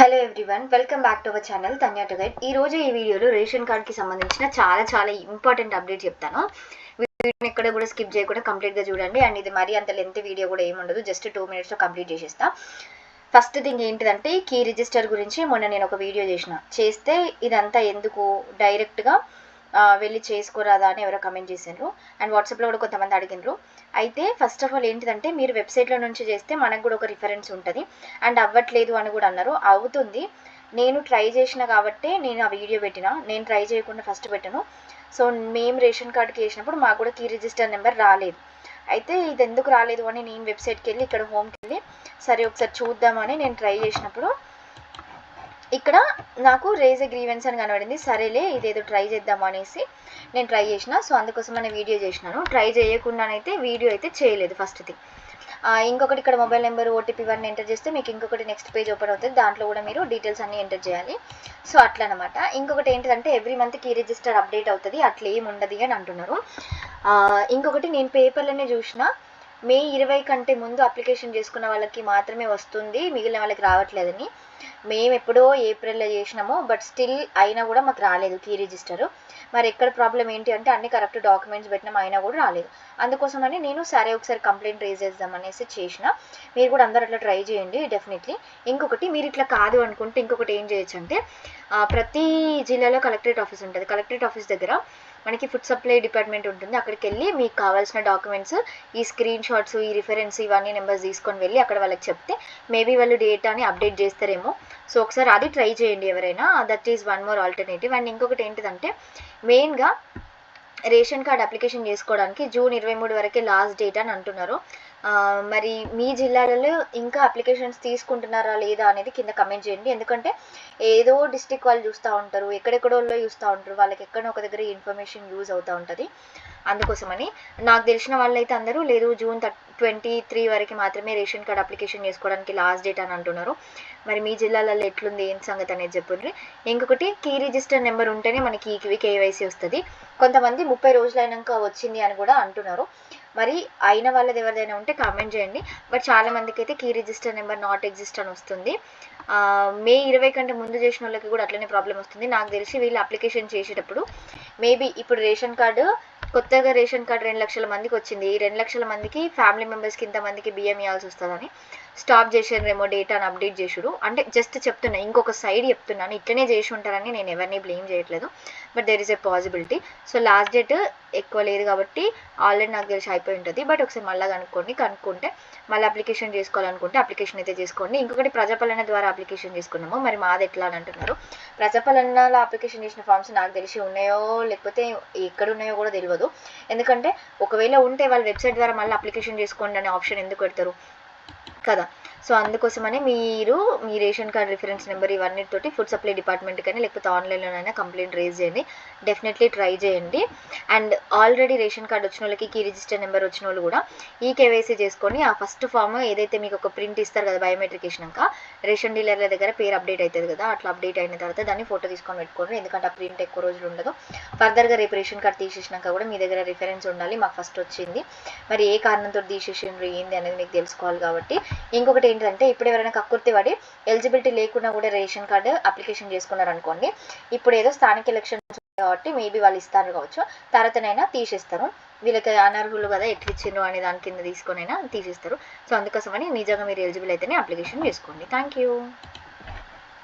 Hello everyone welcome back to our channel తన్యాట guide ఈ రోజు ఈ వీడియోలో రేషన్ కార్డ్కి సంబంధించిన చాలా చాలా ఇంపార్టెంట్ అప్డేట్ చెప్తాను. వీడియోని ఎక్కడ కూడా స్కిప్ చేయకుండా కంప్లీట్గా చూడండి. అండ్ ఇది మరీ అంత లెంత్ వీడియో కూడా ఏముండదు జస్ట్ టూ మినిట్స్లో కంప్లీట్ చేసేస్తా. ఫస్ట్ థింగ్ ఏంటిదంటే కీ రిజిస్టర్ గురించి మొన్న నేను ఒక వీడియో చేసిన. చేస్తే ఇదంతా ఎందుకు? డైరెక్ట్గా వెళ్ళి చేసుకోరాదా అని ఎవరో కమెంట్ చేసిండ్రు. అండ్ వాట్సాప్లో కూడా కొంతమంది అడిగినారు అయితే ఫస్ట్ ఆఫ్ ఆల్ ఏంటిదంటే మీరు వెబ్సైట్లో నుంచి చేస్తే మనకు కూడా ఒక రిఫరెన్స్ ఉంటుంది. అండ్ అవ్వట్లేదు అని కూడా అన్నారు. అవుతుంది. నేను ట్రై చేసిన కాబట్టే నేను ఆ వీడియో పెట్టిన. నేను ట్రై చేయకుండా ఫస్ట్ పెట్టాను. సో మేము రేషన్ కార్డుకి వేసినప్పుడు మాకు కూడా కీ రిజిస్టర్ నెంబర్ రాలేదు. అయితే ఇది ఎందుకు రాలేదు అని నేను వెబ్సైట్కి వెళ్ళి ఇక్కడ హోమ్కి వెళ్ళి సరే ఒకసారి చూద్దామని నేను ట్రై చేసినప్పుడు ఇక్కడ నాకు రేజ్ గ్రీవెన్స్ అని కనబడింది. సరేలే ఇదేదో ట్రై చేద్దాం అనేసి నేను ట్రై చేసిన. సో అందుకోసం నేను వీడియో చేసినాను. ట్రై చేయకుండానైతే వీడియో అయితే చేయలేదు ఫస్ట్ది ఇంకొకటి ఇక్కడ mobile number OTP one enter చేస్తే మీకు ఇంకొకటి నెక్స్ట్ పేజ్ ఓపెన్ అవుతుంది. దాంట్లో కూడా మీరు డీటెయిల్స్ అన్నీ ఎంటర్ చేయాలి. సో అట్లా అనమాట ఇంకొకటి ఏంటంటే ఎవ్రీ మంత్కి రిజిస్టర్ అప్డేట్ అవుతుంది. అట్లా ఏమి ఉండదు అని అంటున్నారు. ఇంకొకటి నేను పేపర్లోనే చూసిన. మే ఇరవై కంటే ముందు అప్లికేషన్ చేసుకున్న వాళ్ళకి మాత్రమే వస్తుంది. మిగిలిన వాళ్ళకి రావట్లేదని. మేము ఎప్పుడో ఏప్రిల్లో చేసినాము బట్ స్టిల్ అయినా కూడా మాకు రాలేదు కీ రిజిస్టర్. మరి ఎక్కడ ప్రాబ్లం ఏంటి అంటే అన్ని కరెక్ట్ డాక్యుమెంట్స్ పెట్టినాం అయినా కూడా రాలేదు. అందుకోసమని నేను సరే ఒకసారి కంప్లైంట్ రేజ్ చేద్దాం అనేసి చేసిన. మీరు కూడా అందరూ అట్లా ట్రై చేయండి డెఫినెట్లీ. ఇంకొకటి మీరు ఇట్లా కాదు అనుకుంటే ఇంకొకటి ఏం చేయొచ్చు అంటే ప్రతి జిల్లాలో కలెక్టరేట్ ఆఫీస్ ఉంటుంది. కలెక్టరేట్ ఆఫీస్ దగ్గర మనకి ఫుడ్ సప్లై డిపార్ట్మెంట్ ఉంటుంది. అక్కడికి వెళ్ళి మీకు కావాల్సిన డాక్యుమెంట్స్ ఈ స్క్రీన్ షాట్స్ ఈ రిఫరెన్స్ ఇవన్నీ నెంబర్స్ తీసుకొని వెళ్ళి అక్కడ వాళ్ళకి చెప్తే మేబీ వాళ్ళు డేటాని అప్డేట్ చేస్తారేమో. సో ఒకసారి అది ట్రై చేయండి ఎవరైనా. That is one more alternative and ఇంకొకటి ఏంటిదంటే మెయిన్గా రేషన్ కార్డ్ అప్లికేషన్ చేసుకోవడానికి జూన్ ఇరవై మూడు వరకే లాస్ట్ డేట్ అని అంటున్నారు. మరి మీ జిల్లాలలో ఇంకా అప్లికేషన్స్ తీసుకుంటున్నారా లేదా అనేది కింద కమెంట్ చేయండి. ఎందుకంటే ఏదో డిస్టిక్ వాళ్ళు చూస్తూ ఉంటారు ఎక్కడెక్కడో చూస్తూ ఉంటారు వాళ్ళకి ఎక్కడ ఒక దగ్గర ఇన్ఫర్మేషన్ యూజ్ అవుతూ ఉంటుంది. అందుకోసమని నాకు తెలిసిన వాళ్ళైతే అందరూ లేదు జూన్ ట్వంటీ త్రీ వరకు మాత్రమే రేషన్ కార్డ్ అప్లికేషన్ చేసుకోవడానికి లాస్ట్ డేట్ అని అంటున్నారు. మరి మీ జిల్లాలలో ఎట్లుంది? ఏం సంగతి అనేది చెప్పండి ఇంకొకటి కీ రిజిస్టర్ నెంబర్ ఉంటేనే మనకి ఈ కేవైసీ వస్తుంది. కొంతమంది ముప్పై రోజులు అయినాక వచ్చింది అని కూడా అంటున్నారు. మరి అయిన వాళ్ళది ఎవరిదైనా ఉంటే కామెంట్ చేయండి. బట్ చాలా మందికి అయితే key register number not exist అని వస్తుంది. మే ఇరవై కంటే ముందు చేసిన వాళ్ళకి కూడా అట్లనే ప్రాబ్లం వస్తుంది. నాకు తెలిసి వీళ్ళు అప్లికేషన్ చేసేటప్పుడు మేబీ ఇప్పుడు రేషన్ కార్డు కొత్తగా రేషన్ కార్డు రెండు లక్షల మందికి వచ్చింది. ఈ రెండు లక్షల మందికి ఫ్యామిలీ మెంబర్స్కి ఇంతమందికి బియ్యం ఇవ్వాల్సి వస్తుందని. స్టాప్ చేసేదేమో డేటాను అప్డేట్ చేసుడు. అంటే జస్ట్ చెప్తున్నా ఇంకొక సైడ్ చెప్తున్నాను. ఇట్లనే చేసి ఉంటారని నేను ఎవరిని బ్లేమ్ చేయట్లేదు. But there is a possibility so last date ఎక్కువ లేదు కాబట్టి ఆల్రెడీ నాకు తెలిసి అయిపోయి ఉంటుంది. బట్ ఒకసారి మళ్ళీ కనుక్కోండి కనుక్కుంటే మళ్ళీ అప్లికేషన్ చేసుకోవాలనుకుంటే అప్లికేషన్ అయితే చేసుకోండి. ఇంకొకటి ప్రజాపాలన ద్వారా అప్లికేషన్ చేసుకున్నాము. మరి మాది ఎట్లా అని అంటున్నారు? ప్రజాపాలనలో అప్లికేషన్ చేసిన ఫామ్స్ నాకు తెలిసి ఉన్నాయో లేకపోతే ఎక్కడ ఉన్నాయో కూడా తెలియదు. ఎందుకంటే ఒకవేళ ఉంటే వాళ్ళ వెబ్సైట్ ద్వారా మళ్ళీ అప్లికేషన్ చేసుకోండి అనే ఆప్షన్ ఎందుకు పెడతారు? కదా సో అందుకోసమనే మీరు మీ రేషన్ కార్డ్ రిఫరెన్స్ నెంబర్ ఇవన్నిటితోటి ఫుడ్ సప్లై డిపార్ట్మెంట్ కానీ లేకపోతే ఆన్లైన్లోనైనా కంప్లైంట్ రేజ్ చేయండి. డెఫినెట్లీ ట్రై చేయండి. అండ్ ఆల్రెడీ రేషన్ కార్డ్ వచ్చిన వాళ్ళకి కీ రిజిస్టర్ నెంబర్ వచ్చిన వాళ్ళు కూడా ఈ కేవైసీ చేసుకొని ఆ ఫస్ట్ ఫామ్ ఏదైతే మీకు ఒక ప్రింట్ ఇస్తారు కదా బయోమెట్రిక్ ఇచ్చినాక రేషన్ డీలర్ల దగ్గర పేరు అప్డేట్ అవుతుంది కదా అట్లా అప్డేట్ అయిన తర్వాత దాన్ని ఫోటో తీసుకొని పెట్టుకోండి. ఎందుకంటే ఆ ప్రింట్ ఎక్కువ రోజులు ఉండదు. ఫర్దర్గా రేపు రేషన్ కార్డ్ తీసేసినాక కూడా మీ దగ్గర రిఫరెన్స్ ఉండాలి. మాకు ఫస్ట్ వచ్చింది. మరి ఏ కారణంతో తీసేసిండ్రు ఏంది అనేది మీకు తెలుసుకోవాలి కాబట్టి. ఇంకొకటి ఏంటంటే ఇప్పుడు ఎవరైనా కక్కుర్తి పడి ఎలిజిబిలిటీ లేకుండా కూడా రేషన్ కార్డు అప్లికేషన్ చేసుకున్నారు అనుకోండి ఇప్పుడు ఏదో స్థానిక ఎలక్షన్స్ కాబట్టి మేబీ వాళ్ళు ఇస్తారు కావచ్చు తర్వాతనైనా తీసేస్తారు. వీళ్ళకి అనర్హులు కదా ఎట్లా ఇచ్చిండ్రు అనే దాని కింద తీసుకొనైనా తీసేస్తారు. సో అందుకోసమని నిజంగా మీరు ఎలిజిబుల్ అయితేనే అప్లికేషన్ చేసుకోండి. Thank you